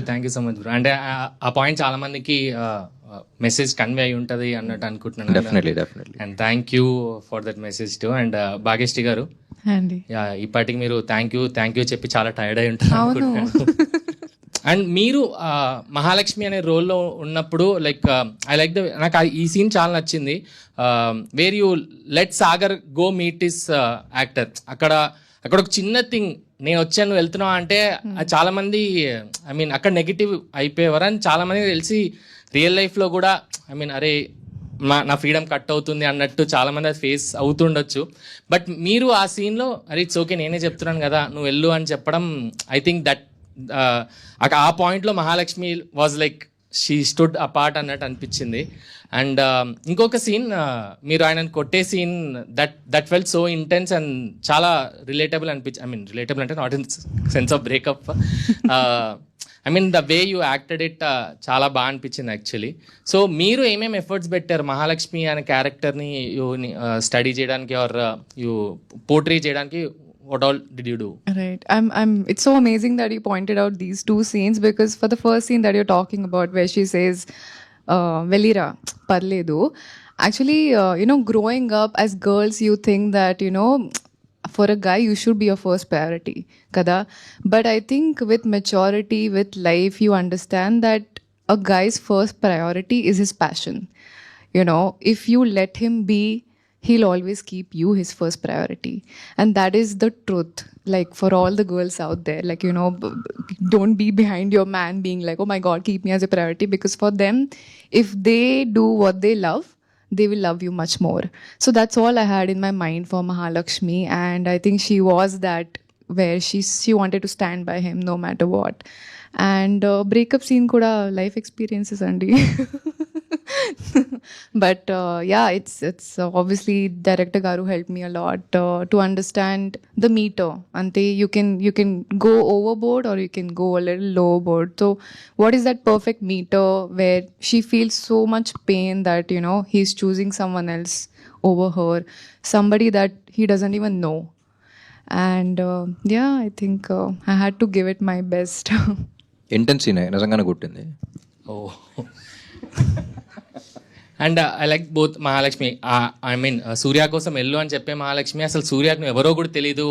Thank you so much bro అంటే ఆ- point చాలా మందికి మెసేజ్ కన్వే అయి ఉంటది అన్నట్టు అనుకుంటున్నాను. Definitely definitely and thank you for that message to and Bhagyashree గారు ఇప్పటికి మీరు థ్యాంక్ యూ థ్యాంక్ యూ చెప్పి చాలా టైర్డ్ అయి ఉంటారు అవును. అండ్ మీరు ఆ, మహాలక్ష్మి అనే రోల్లో ఉన్నప్పుడు లైక్ ఐ లైక్ ద నాకు ఆ- ఈ సీన్ చాలా నచ్చింది. Where you let Sagar go meet is actor అక్కడ అక్కడ ఒక చిన్న థింగ్ నేను వచ్చాను వెళ్తున్నావు అంటే చాలా మంది ఐ మీన్ అక్కడ నెగిటివ్ అయిపోయేవారు. అని చాలా మంది తెలిసి రియల్ లైఫ్లో కూడా ఐ మీన్ అరే మా నా ఫ్రీడమ్ కట్ అవుతుంది అన్నట్టు చాలా మంది అది ఫేస్ అవుతుండొచ్చు. బట్ మీరు ఆ సీన్లో అరే ఇట్స్ ఓకే నేనే చెప్తున్నాను కదా నువ్వు వెళ్ళు అని చెప్పడం ఐ థింక్ దట్ ఆ పాయింట్లో Mahalakshmi was like she stood part అన్నట్టు అనిపించింది. అండ్ um, ఇంకొక సీన్ uh, మీరు ఆయనను కొట్టే scene that that felt so intense and చాలా రిలేటబుల్ అనిపించి ఐ మీన్ రిలేటబుల్ అంటే not in sense of breakup. Uh, I mean the way you acted it uh, చాలా బాగా అనిపించింది యాక్చువల్లీ. సో మీరు ఏమేమి ఎఫర్ట్స్ పెట్టారు మహాలక్ష్మి అనే క్యారెక్టర్ని యూ స్టడీ చేయడానికి ఆర్ యూ పోర్ట్రీ చేయడానికి what all did you do? Right. I'm I'm it's so amazing that you pointed out these two scenes because for the first scene that you're talking about where she says uh, Velira Parledu, actually, uh, you know, growing up as girls, you think that, you know, for a guy, you should be your first priority, kada. But I think with maturity, with life, you understand that a guy's first priority is his passion. You know, if you let him be he'll always keep you his first priority. And that is the truth like for all the girls out there. Like you know don't be behind your man being like oh my god keep me as a priority. Because for them if they do what they love they will love you much more. So that's all i had in my mind for mahalakshmi. And i think she was that where she she wanted to stand by him no matter what. And uh, breakup scene kuda life experiences andy but uh, yeah it's it's uh, obviously director garu helped me a lot uh, to understand the meter ante you can you can go overboard or you can go a little lowerboard so what is that perfect meter where she feels so much pain that you know he's choosing someone else over her somebody that he doesn't even know and uh, yeah i think uh, i had to give it my best intense scene నిజంగానే కొట్టింది ఓ and I like both Mahalakshmi I mean Surya కోసం వెళ్ళు అని చెప్పే మహాలక్ష్మి అసలు సూర్యకు ఎవరో కూడా తెలీదు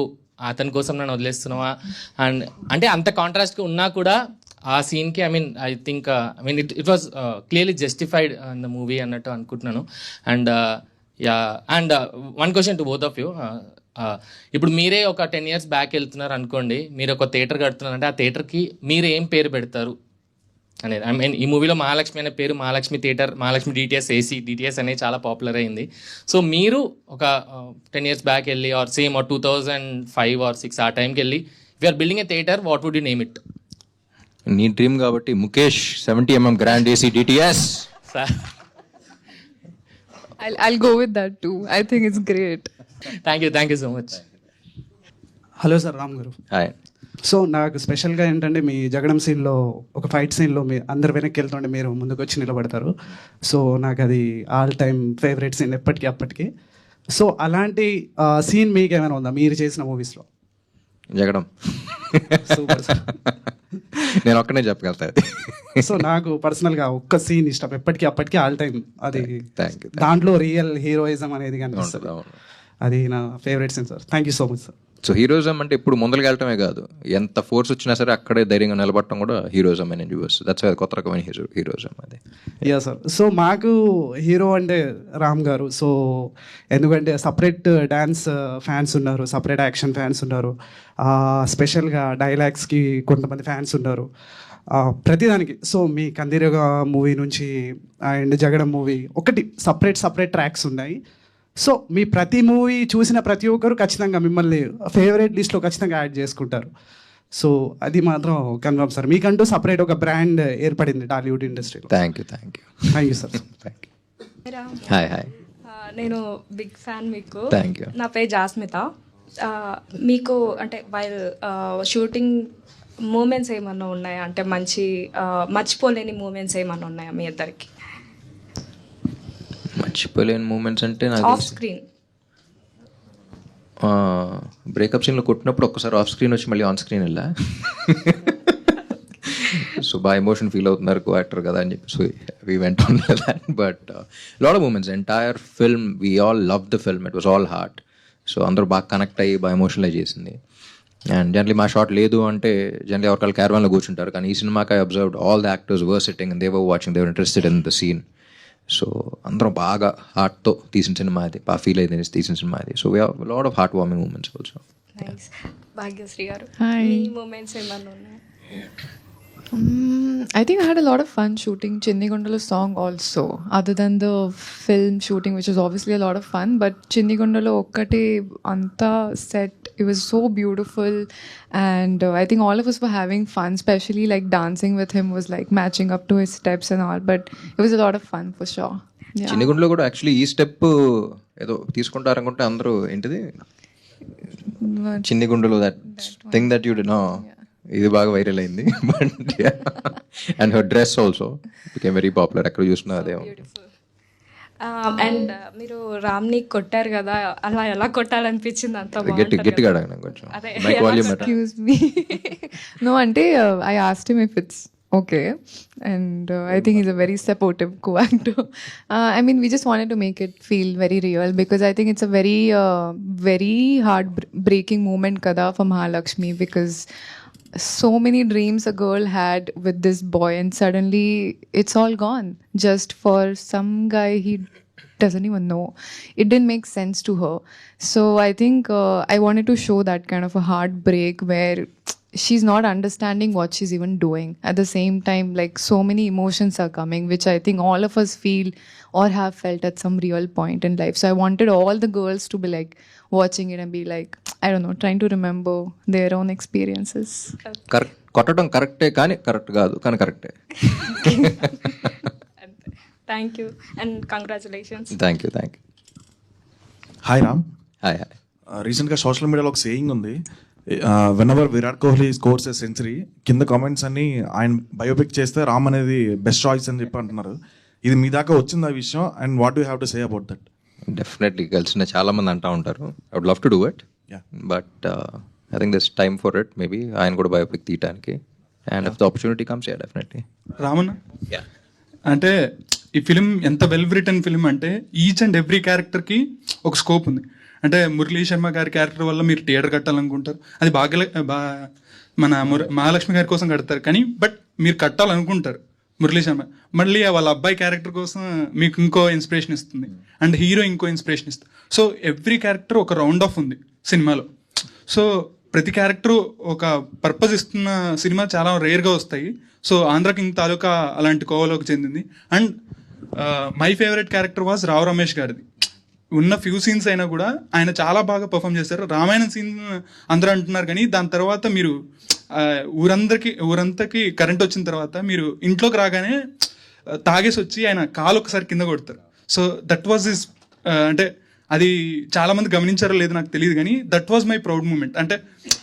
అతని కోసం నన్ను వదిలేస్తున్నావా అండ్ అంటే అంత కాంట్రాస్ట్గా ఉన్నా కూడా ఆ సీన్కి I mean I think I mean it it was clearly justified in the movie అన్నట్టు అనుకుంటున్నాను and yeah and one question to both of you ఇప్పుడు మీరే ఒక టెన్ ఇయర్స్ బ్యాక్ వెళ్తున్నారు అనుకోండి మీరు ఒక థియేటర్ కడుతున్నారు అంటే ఆ థియేటర్కి మీరు ఏం పేరు పెడతారు అనేది ఐ మీన్ ఈ మూవీలో మహాలక్ష్మి అనే పేరు Mahalakshmi theatre Mahalakshmi DTS AC DTS అనేది చాలా పాపులర్ అయింది. సో మీరు ఒక టెన్ ఇయర్స్ బ్యాక్ వెళ్ళి or same or two thousand five or six ఆ టైంకి వెళ్ళి we're building a theatre what would you name it నీ డ్రీమ్ కాబట్టి Mukesh seventy MM grand AC DTS sir I'll, I'll go with that too. I think it's great. Thank you thank you so much hello sir Ram గారు hi so నాకు స్పెషల్గా ఏంటంటే మీ జగడం సీన్లో ఒక fight సీన్లో మీ అందరు వెనక్కి వెళ్తుంటే మీరు ముందుకు వచ్చి నిలబడతారు. సో నాకు అది ఆల్ టైమ్ ఫేవరెట్ సీన్ ఎప్పటికీ అప్పటికి. సో అలాంటి సీన్ మీకు ఏమైనా ఉందా? మీరు చేసిన మూవీస్లో? జగడం. Super sir. నేను ఒక్కనే చెప్పగలుగుతా సో నాకు పర్సనల్గా ఒక్క సీన్ ఇష్టం. ఎప్పటికీ అప్పటికి ఆల్ టైమ్ అది దాంట్లో రియల్ హీరోయిజం అనేది కనిపిస్తుంది. అది నా favourite scene sir. Thank you so much sir. So heroism అంటే ఇప్పుడు ముందరికి వెళ్ళటమే కాదు. ఎంత ఫోర్స్ వచ్చినా సరే అక్కడే ధైర్యంగా నిలబడటం కూడా హీరోయిజం అని చూపిస్తుంది దట్స్ కొత్త రకమైన హీరో హీరోయిజం అది. యా సార్ సో మాకు హీరో అంటే రామ్ గారు. సో ఎందుకంటే సపరేట్ డ్యాన్స్ ఫ్యాన్స్ ఉన్నారు. సపరేట్ యాక్షన్ ఫ్యాన్స్ ఉన్నారు. Uh, స్పెషల్గా డైలాగ్స్కి కొంతమంది ఫ్యాన్స్ ఉన్నారు. Uh, ప్రతిదానికి. సో మీ కందిరగ మూవీ నుంచి అండ్ జగడం మూవీ ఒకటి సపరేట్ సపరేట్ ట్రాక్స్ ఉన్నాయి. సో మీ ప్రతి మూవీ చూసిన ప్రతి ఒక్కరు ఖచ్చితంగా మిమ్మల్ని ఫేవరెట్ లిస్ట్లో ఖచ్చితంగా యాడ్ చేసుకుంటారు. సో అది మాత్రం కన్ఫర్మ్ సార్. మీకంటూ సపరేట్ ఒక బ్రాండ్ ఏర్పడింది టాలీవుడ్ ఇండస్ట్రీలో thank you thank you thank you sir thank you hi hi నేను బిగ్ ఫ్యాన్ మీకు. Thank you. నా పేరు జాస్మిత మీకు అంటే వైల్ షూటింగ్ మూమెంట్స్ ఏమన్నా ఉన్నాయా? అంటే మంచి మర్చిపోలేని మూమెంట్స్ ఏమన్నా ఉన్నాయా మీ ఇద్దరికి మర్చిపోలేని మూమెంట్స్ అంటే నాకు ఆఫ్ స్క్రీన్ బ్రేకప్ సీన్లో కొట్టినప్పుడు ఒక్కసారి ఆఫ్ స్క్రీన్ వచ్చి మళ్ళీ ఆన్ స్క్రీన్ వెళ్ళా. సో బాగా ఎమోషన్ ఫీల్ అవుతున్నారు కో యాక్టర్ కదా అని చెప్పి. So we went on that but lot of moments entire film we all love the film it was all heart so అందరూ బాగా కనెక్ట్ అయ్యి బాగా ఎమోషనలైజ్ చేసింది. అండ్ జనరలీ మా షాట్ లేదు అంటే జనరలీ ఎవరికాలు క్యారవాన్లో కూర్చుంటారు. కానీ ఈ సినిమాకి I observed all the actors were sitting there watching there interested in the scene so అందరం బాగా హార్ట్తో తీసిన సినిమా అది బాగా ఫీల్ అయింది తీసిన సినిమా అది. So lot of heart warming moments also I think I had a lot of fun shooting చిన్నిగొండలో song also other than the film shooting which is obviously lot of fun but చిన్నిగొండలో ఒక్కటి అంతా set it was so beautiful. And uh, I think all of us were having fun, especially like dancing with him was like matching up to his steps and all. But it was a lot of fun for sure. Yeah. చిన్నగుండలో కూడా actually ఈ step ఏదో తీసుకుంటారనుకుంటే అందరూ ఏంటిది చిన్ని గుండెలో that thing that you know ఇది బాగా వైరల్ అయింది but and her dress also became very popular ఎక్కడ చూసినా అదే అండ్ మీరు రామ్ని కొట్టారు కదా అలా ఎలా కొట్టాలనిపించింది అంత గట్టిగా కొంచెం mic Excuse me. no, Ante, uh, I asked him if it's okay. And uh, I think he's a very supportive co actor. Uh, I mean, we just wanted to make it feel very real because I think it's a very, uh, very so many dreams a girl had with this boy and suddenly it's all gone just for some guy he doesn't even know. It didn't make sense to her. So I think uh, I wanted to show that kind of a heartbreak where she's not understanding what she's even doing. At the same time, like so many emotions are coming, which I think all of us feel or have felt at some real point in life. So I wanted all the girls to be like watching it and be like, I don't know, trying to remember their own experiences. Correct కొట్టడం కరెక్టే కానీ correct కాదు కానీ కరెక్టే. Thank you and congratulations thank you thank you hi Ram hi hi రీసెంట్గా social మీడియాలో ఒక saying ఉంది. Whenever Virat Kohli scores a century కింద కామెంట్స్ అన్ని ఆయన బయోపిక్ చేస్తే రామ్ అనేది బెస్ట్ చాయిస్ అని చెప్పి అంటున్నారు. ఇది మీ దాకా వచ్చింది ఆ విషయం? And what you have to say about that definitely కలిసిన చాలా మంది అంటా ఉంటారు. I would love to do it. But I think this time for it maybe ఆయన కూడా బయోపిక్ తీయడానికి and if the opportunity comes yeah definitely Ramanna? అంటే ఈ ఫిలిం ఎంత వెల్ రిటర్న్ ఫిలిం అంటే ఈచ్ అండ్ ఎవ్రీ క్యారెక్టర్కి ఒక స్కోప్ ఉంది. అంటే మురళీ శర్మ గారి క్యారెక్టర్ వల్ల మీరు థియేటర్ కట్టాలనుకుంటారు. అది భాగ్య బా మన మహాలక్ష్మి గారి కోసం కడతారు. కానీ బట్ మీరు కట్టాలనుకుంటారు మురళీ శర్మ. మళ్ళీ వాళ్ళ అబ్బాయి క్యారెక్టర్ కోసం మీకు ఇంకో ఇన్స్పిరేషన్ ఇస్తుంది. అండ్ హీరో ఇంకో ఇన్స్పిరేషన్ ఇస్తుంది. సో ఎవ్రీ క్యారెక్టర్ ఒక రౌండ్ ఆఫ్ ఉంది. సినిమాలో. సో ప్రతి క్యారెక్టర్ ఒక పర్పస్ ఇస్తున్న సినిమా చాలా రేర్గా వస్తాయి. సో ఆంధ్ర కింగ్ తాలూకా అలాంటి కోవలోకి చెందింది. And my favourite character was Rao Ramesh గారిది. ఉన్న ఫ్యూ సీన్స్ అయినా కూడా ఆయన చాలా బాగా పర్ఫామ్ చేశారు. రామాయణ సీన్ అందరూ అంటున్నారు కానీ దాని తర్వాత మీరు ఊరందరికీ ఊరందరికి ఊరంతకి కరెంట్ వచ్చిన తర్వాత మీరు ఇంట్లోకి రాగానే తాగేసి వచ్చి ఆయన కాలు ఒకసారి కింద కొడతారు. సో దట్ వాజ్ ఇస్ అంటే అది చాలా మంది గమనించారో లేదో నాకు తెలియదు కానీ that was my proud moment అంటే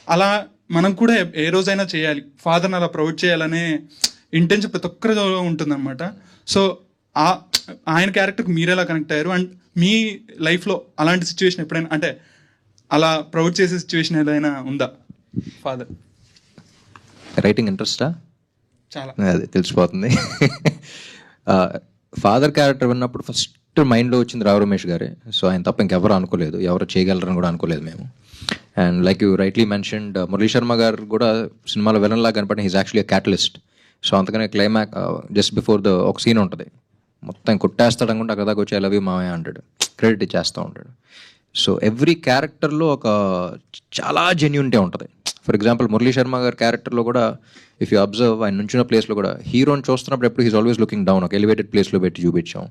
అలా మనం కూడా ఏ- ఏ రోజైనా చేయాలి. ఫాదర్ని అలా ప్రౌడ్ చేయాలనే ఇంటెన్షన్ ప్రతి ఒక్కరిలో ఉంటుందన్నమాట. సో ఆ ఆయన క్యారెక్టర్కి మీరు ఎలా కనెక్ట్ అయ్యారు? అండ్ మీ లైఫ్లో అలాంటి సిచ్యువేషన్ ఎప్పుడైనా అంటే అలా ప్రౌడ్ చేసే సిచ్యువేషన్ ఏదైనా ఉందా ఫాదర్ రైటింగ్ ఇంట్రెస్టా చాలా. అది తెలిసిపోతుంది. ఫాదర్ క్యారెక్టర్ విన్నప్పుడు ఫస్ట్ మైండ్లో వచ్చింది రావు రమేష్ గారే. సో ఆయన తప్ప ఇంకెవరు అనుకోలేదు. ఎవరు చేయగలరని కూడా అనుకోలేదు మేము. And like you rightly mentioned uh, Murali Sharma గారు కూడా సినిమాలో విలన్ లాగా కనపడిన హీస్ యాక్చువల్లీ క్యాటలిస్ట్ సో అందుకనే క్లైమాక్ జస్ట్ బిఫోర్ ద ఒక సీన్ ఉంటుంది. మొత్తం కొట్టేస్తాడు అనుకుంటే అక్కడ దాకా వచ్చి ఐ లవ్ యూ మామయ్య అంటాడు. క్రెడిట్ ఇచ్చేస్తూ ఉంటాడు. సో ఎవ్రీ క్యారెక్టర్లో ఒక చాలా జెన్యునిటీ ఉంటుంది. ఫర్ ఎగ్జాంపుల్ మురళీ శర్మ గారి క్యారెక్టర్లో కూడా ఇఫ్ యూ అబ్జర్వ్ ఆయన నుంచిన ప్లేస్లో కూడా హీరోని చూస్తున్నప్పుడు ఎప్పుడు హీస్ ఆల్వేస్ లుకింగ్ డౌన్ ఒక ఎలివేటెడ్ ప్లేస్లో పెట్టి చూపించాం.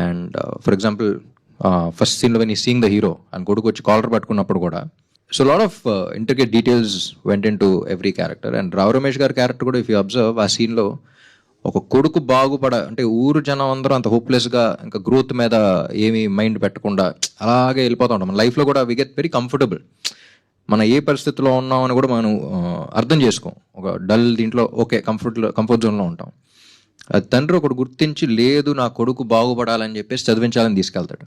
అండ్ ఫర్ ఎగ్జాంపుల్ ఫస్ట్ సీన్లో వెన్ ఈ సీయింగ్ ద హీరో అండ్ కొడుకు వచ్చి కాలర్ పట్టుకున్నప్పుడు కూడా so lot of intricate details went into every character and Rao Ramesh గారి క్యారెక్టర్ కూడా ఇఫ్ యూ అబ్జర్వ్ ఆ సీన్లో ఒక కొడుకు బాగుపడ అంటే ఊరు జనం అందరూ అంత హోప్లెస్గా ఇంకా గ్రోత్ మీద ఏమీ మైండ్ పెట్టకుండా అలాగే వెళ్ళిపోతూ ఉంటాం. మన లైఫ్లో కూడా వి గెట్ వెరీ కంఫర్టబుల్ మన ఏ పరిస్థితిలో ఉన్నామని అని కూడా మనం uh, అర్థం చేసుకోం. ఒక డల్ దీంట్లో ఓకే కంఫర్ట్ కంఫర్ట్ జోన్లో ఉంటాం. తండ్రి ఒకడు గుర్తించి లేదు నా కొడుకు బాగుపడాలని చెప్పేసి చదివించాలని తీసుకెళ్తాడు.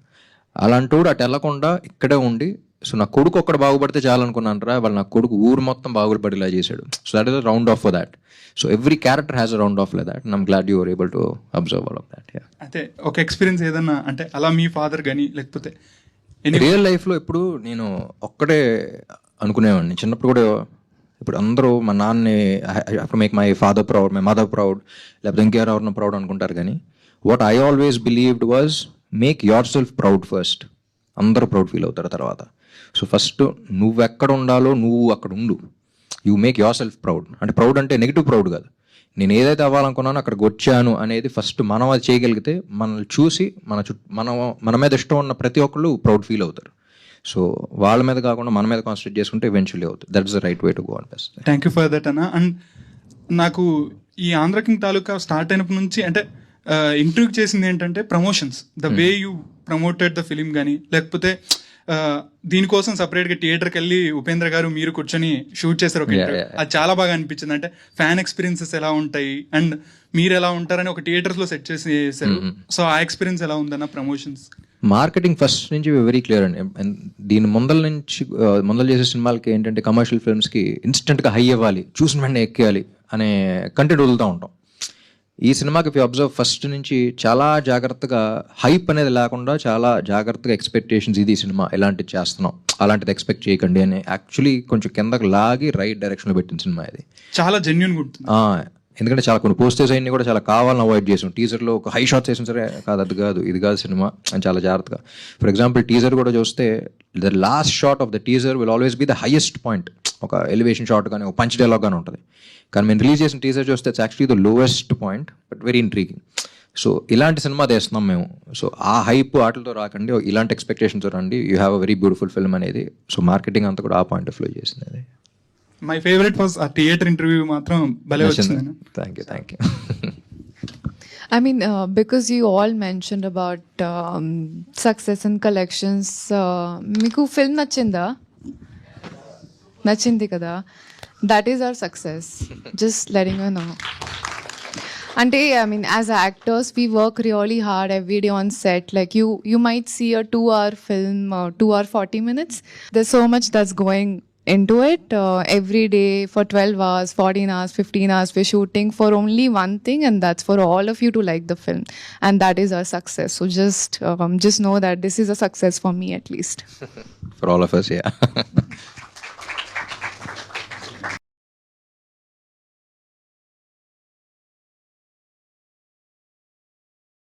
అలాంటోడు అటు వెళ్ళకుండా ఇక్కడే ఉండి సో నా కొడుకు ఒక్కడ బాగుపడితే చాలనుకున్నాను రా వాళ్ళు నా కొడుకు ఊరు మొత్తం బాగుపడేలా చేశాడు. So that is round of for that so every character has a round of that I'm glad you're able to observe all of that అయితే ఒక ఎక్స్పీరియన్స్ ఏదన్నా అంటే అలా మీ ఫాదర్ కానీ లేకపోతే రియల్ లైఫ్లో ఇప్పుడు నేను ఒక్కడే అనుకునేవాడిని. చిన్నప్పుడు కూడా ఇప్పుడు అందరూ మా నాన్నని అప్పుడు make my father proud my mother proud లేకపోతే ఇంకెవరెవరిన ప్రౌడ్ అనుకుంటారు కానీ what I always believed was make yourself proud first అందరూ ప్రౌడ్ ఫీల్ అవుతారు తర్వాత. సో ఫస్ట్ నువ్వు ఎక్కడ ఉండాలో నువ్వు అక్కడ ఉండు. You make yourself proud అంటే ప్రౌడ్ అంటే నెగిటివ్ ప్రౌడ్ కాదు. నేను ఏదైతే అవ్వాలనుకున్నానో అక్కడికి వచ్చాను అనేది ఫస్ట్ మనం అది చేయగలిగితే మనల్ని చూసి మన చుట్టూ మనం మన మీద ఇష్టం ఉన్న ప్రతి ఒక్కళ్ళు ప్రౌడ్ ఫీల్ అవుతారు. సో వాళ్ళ మీద కాకుండా మన మీద కాన్సన్ట్రేట్ చేసుకుంటే ఈవెన్చువల్లీ అవుతుంది. That is the right way to go an best thank you for that అన్న అండ్ నాకు ఈ ఆంధ్ర కింగ్ తాలూకా స్టార్ట్ అయినప్పటి నుంచి అంటే ఇంటర్వ్యూ చేసింది ఏంటంటే promotions the way you promoted the film కానీ లేకపోతే దీనికోసం separate గా థియేటర్కి వెళ్ళి ఉపేంద్ర గారు మీరు కూర్చొని షూట్ చేశారు ఒక. అది చాలా బాగా అనిపించింది. అంటే ఫ్యాన్ ఎక్స్పీరియన్సెస్ ఎలా ఉంటాయి? అండ్ మీరు ఎలా ఉంటారని ఒక థియేటర్స్లో సెట్ చేసి చేశారు సో ఆ ఎక్స్పీరియన్స్ ఎలా ఉందన్న ప్రమోషన్స్ మార్కెటింగ్ ఫస్ట్ నుంచి వెరీ క్లియర్ అండి. దీని ముందల నుంచి ముందల చేసే సినిమాలకి ఏంటంటే కమర్షియల్ ఫిల్మ్స్కి ఇన్స్టెంట్గా హై అవ్వాలి చూసిన వెంటనే ఎక్కేయాలి అనే కంటెంట్ వదులుతూ ఉంటాం. ఈ సినిమాకి ఇఫ్ అబ్జర్వ్ ఫస్ట్ నుంచి చాలా జాగ్రత్తగా హైప్ అనేది లేకుండా చాలా జాగ్రత్తగా ఎక్స్పెక్టేషన్స్ ఇది సినిమా ఎలాంటిది చేస్తున్నాం అలాంటిది ఎక్స్పెక్ట్ చేయకండి అని యాక్చువల్లీ కొంచెం కిందకి లాగి రైట్ డైరెక్షన్లో పెట్టిన సినిమా ఇది. చాలా జెన్యున్ ఎందుకంటే చాలా కొన్ని పోస్టర్స్ అన్ని కూడా చాలా కావాలని అవాయిడ్ చేసాం. టీజర్లో ఒక హై షాట్స్ వేసిన సరే కాదు అది కాదు ఇది కాదు సినిమా అని చాలా జాగ్రత్తగా. ఫర్ ఎగ్జాంపుల్ టీజర్ కూడా చూస్తే the last shot of the teaser will always be the highest point ఒక ఎలివేషన్ షాట్ కానీ ఒక పంచ్ డైలాగ్ కానీ ఉంటుంది. కానీ మేము రిలీజ్ చేసిన టీజర్ చూస్తే it's actually the lowest point but very intriguing so ఇలాంటి సినిమా తెస్తున్నాం మేము. సో ఆ హైప్ ఆటలతో రాకండి ఇలాంటి ఎక్స్పెక్టేషన్స్ రండి. You have a very beautiful film అనేది. సో మార్కెటింగ్ అంతా కూడా ఆ పాయింట్ ఆఫ్ వ్యూ చేసింది మై ఫేవరెట్ వాజ్ ఆ థియేటర్ ఇంటర్వ్యూ మాత్రం భలే వచ్చింది thank you thank you I mean, uh, because you all mentioned about um, success and collections, uh, మీకు ఫిల్మ్ నచ్చిందా? నచ్చింది కదా? That is our success just letting you know అంటే I mean as actors we work really hard every day on set like you you might see a two hour film two hour forty minutes there so much that's going into it uh, every day for 12 hours 14 hours 15 hours we're shooting for only one thing and that's for all of you to like the film. And that is our success. So just um, just know that this is a success for me at least. For all of us, yeah.